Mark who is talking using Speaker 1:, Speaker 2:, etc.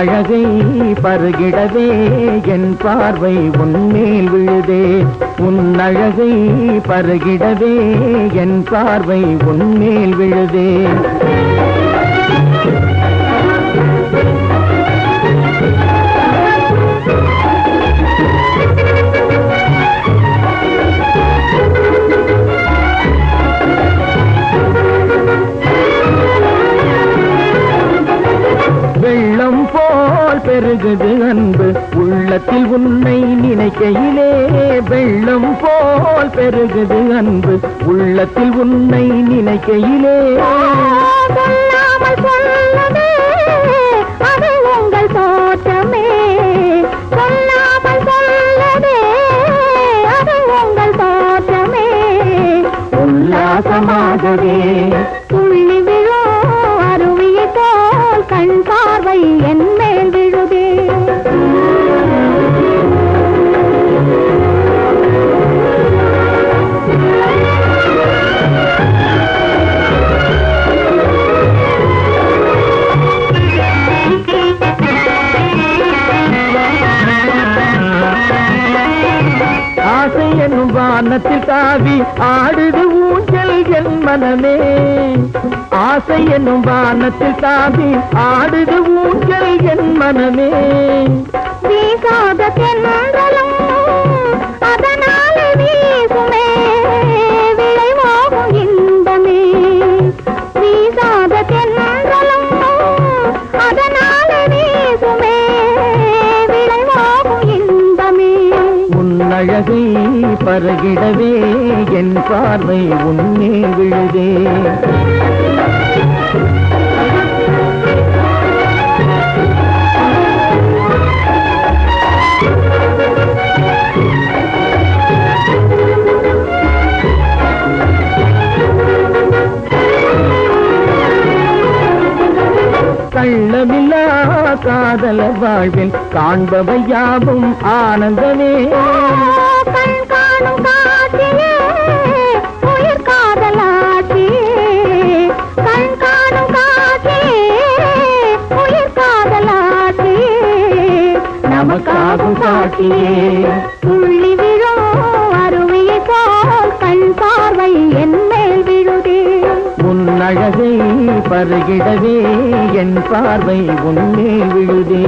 Speaker 1: அழகை பருகிடவே என் பார்வை உன்மேல் விழுதே. உன் அழகை பருகிடவே என் பார்வை உன்மேல் விழுதே. போல் பெருகுது அன்பு. உள்ளத்தில் உன்னை நினைக்கையிலே வெள்ளம் போல் பெருகுது அன்பு. உள்ளத்தில் உன்னை நினைக்கையிலே. உல்லாசமாகவே.
Speaker 2: துள்ளி விழும் அருவியை போல் கண் பார்வை என்
Speaker 1: வானத்தில் தாவி ஆடுது ஊஞ்சல் என் மனமே. ஆசை என்னும் வானத்தில் தாவி ஆடுது ஊஞ்சல் என் மனமே. பருகிடவே என் பார்வை உன்னே விழுதே. கள்ளமில்லா காதல வாழ்வில் காண்பவை யாவும் ஆனந்தமே. நமக்காகும் சாட்சியே
Speaker 2: துள்ளி விழும் அருவியை போல் கண் பார்வை என் மேல் விழுதே.
Speaker 1: உன் அழகை பருகிடவே என் பார்வை உன்னே விழுதே.